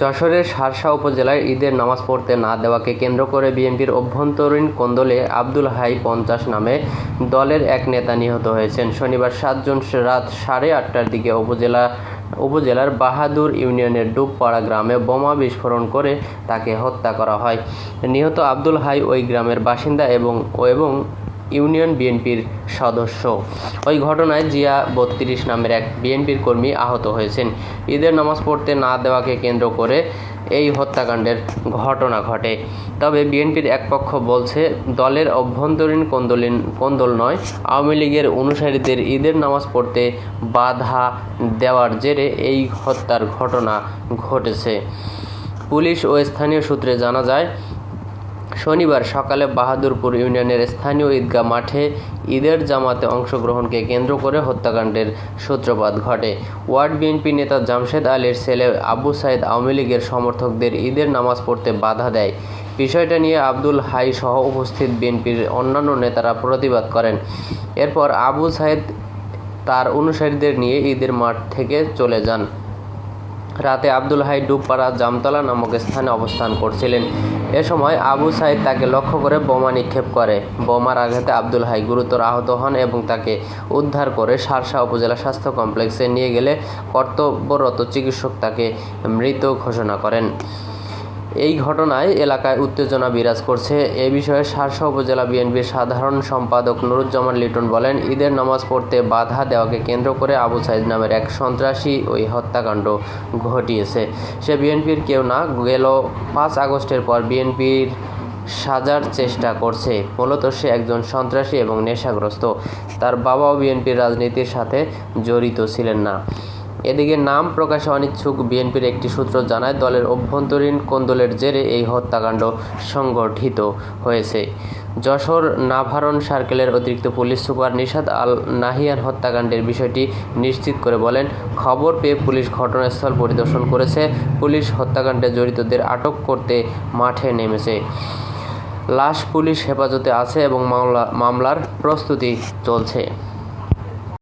যশোরের শার্শা উপজেলায় ঈদের নামাজ পড়তে না দেওয়াকে কেন্দ্র করে বিএনপির অভ্যন্তরীণ কোন্দলে আব্দুল হাই পঞ্চাশ নামে দলের এক নেতা নিহত হয়েছেন। শনিবার সাত জুন রাত সাড়ে আটটার দিকে উপজেলা, উপজেলার বাহাদুর ইউনিয়নের ডুবপাড়া গ্রামে বোমা বিস্ফোরণ করে তাকে হত্যা করা হয়। নিহত আব্দুল হাই ওই গ্রামের বাসিন্দা এবং এবং ইউনিয়ন বিএনপির সদস্য। ওই ঘটনায় জিয়া বত্রিশ নামের এক বিএনপির কর্মী আহত হয়েছেন। ঈদের নামাজ পড়তে না দেওয়াকে কেন্দ্র করে এই হত্যাকাণ্ডের ঘটনা ঘটে। তবে বিএনপির এক পক্ষ বলছে, দলের অভ্যন্তরীণ কোন্দলিন কোন্দল নয়, আওয়ামী লীগের অনুসারীদের ঈদের নামাজ পড়তে বাধা দেওয়ার জেরে এই হত্যার ঘটনা ঘটেছে। পুলিশ ও স্থানীয় সূত্রে জানা যায় শনিবার সকালে বাহাদুরপুর ইউনিয়নের স্থানীয় ঈদগাহ মাঠে ঈদের জামাতে অংশগ্রহণকে কেন্দ্র করে হত্যাকাণ্ডের সূত্রপাত ঘটে। ওয়ার্ড বিএনপি নেতা জামশেদ আলীর ছেলে আবু সাইদ আওয়ামী লীগের সমর্থকদের ঈদের নামাজ পড়তে বাধা দেয়। বিষয়টা নিয়ে আব্দুল হাই সহ উপস্থিত বিএনপির অন্যান্য নেতারা প্রতিবাদ করেন। এরপর আবু সাইদ তার অনুসারীদের নিয়ে ঈদের মাঠ থেকে চলে যান। রাতে আব্দুল হাই ডুবপাড়া জামতলা নামক স্থানে অবস্থান করছিলেন। এ সময় আবু সাইদ তাকে লক্ষ্য করে বোমা নিক্ষেপ করে। বোমার আঘাতে আব্দুল হাই গুরুতর আহত হন এবং তাকে উদ্ধার করে সারসা উপজেলা স্বাস্থ্য কমপ্লেক্সে নিয়ে গেলে কর্তব্যরত চিকিৎসক তাকে মৃত ঘোষণা করেন। এই ঘটনায় এলাকায় উত্তেজনা বিরাজ করছে। এ বিষয়ে সারসা উপজেলা বিএনপির সাধারণ সম্পাদক নুরুজ্জামান লিটন বলেন, ঈদের নামাজ পড়তে বাধা দেওয়াকে কেন্দ্র করে আবু সাইদ নামের এক সন্ত্রাসী ওই হত্যাকাণ্ড ঘটিয়েছে। সে বিএনপির কেউ না, গেল পাঁচ আগস্টের পর বিএনপির সাজার চেষ্টা করছে। মূলত সে একজন সন্ত্রাসী এবং নেশাগ্রস্ত। তার বাবাও বিএনপির রাজনীতির সাথে জড়িত ছিলেন না। এদিকে নাম প্রকাশে অনিচ্ছুক বিএনপির একটি সূত্র জানায়, দলের অভ্যন্তরীণ কোন্দলের জেরে এই হত্যাকাণ্ড সংগঠিত হয়েছে। যশোর নাভারণ সার্কেলের অতিরিক্ত পুলিশ সুপার নিশাদ আল নাহিয়ান হত্যাকাণ্ডের বিষয়টি নিশ্চিত করে বলেন, খবর পেয়ে পুলিশ ঘটনাস্থল পরিদর্শন করেছে। পুলিশ হত্যাকাণ্ডে জড়িতদের আটক করতে মাঠে নেমেছে। লাশ পুলিশ হেফাজতে আছে এবং মামলা, মামলার প্রস্তুতি চলছে।